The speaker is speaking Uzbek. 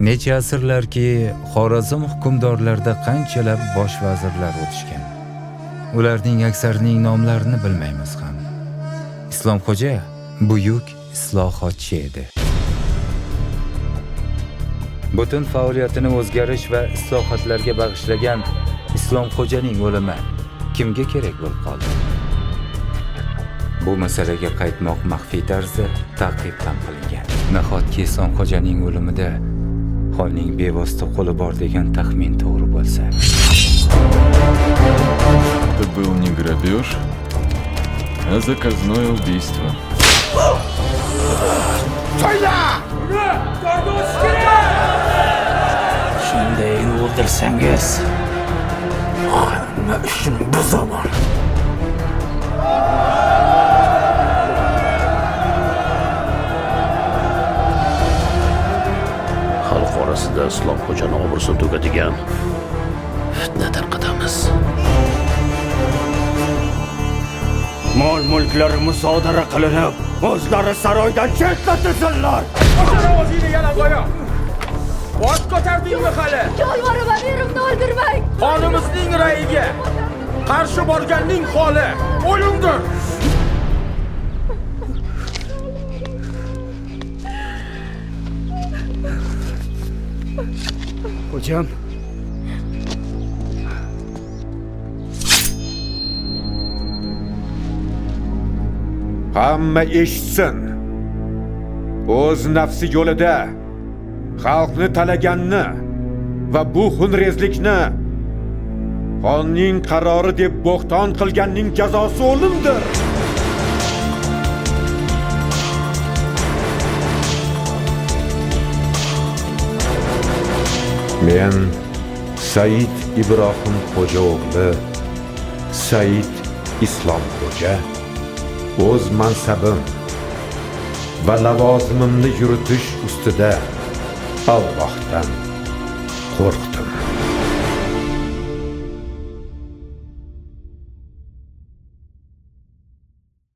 necha asrlarki xorazm hukmdorlarida qanchalab bosh vazirlar o'tishgan? Ularning aksarining nomlarini bilmaymiz ham. Islomxo'ja buyuk islohotchi edi. Butun faoliyatini o'zgarish va islohotlarga bag'ishlagan islomxo'janing o'limi kimga kerak bo'lib qoldi? Bu masalaga qaytmoq maxfiy tarzda ta'qib ham qilingan. Nahotki islomxo'janing o'limida xonning bevosita qo'li bor degan taxmin to'g'ri bo'lsa Это был не грабеж, а заказное убийство. Shunday o'ldirsangiz, hamma ishini buzaman. Xalq orasida islom xo'jani obro'sini to'kadigan fitna tarqatamiz. Mol mulklari musodara qilinib, o'zlari saroydan chetlatilsinlar. ovozingni yana qo'ya bosh ko'tardingmi hali Yolvoraman, erimni o'ldirmang. xonimizning rayiga qarshi borganning holi o'limdir Hocam. Hamma eshitsin. O'z nafsi yo'lida xalqni talaganni va bu xunrezlikni qonning qarori deb bo'xton qilganning jazosi o'limdir. Men Said Ibrohim xo'ja o'g'li Said Islom xo'ja o'z mansabim va lavozimimni yuritish ustida Allohdan qo'rqdim.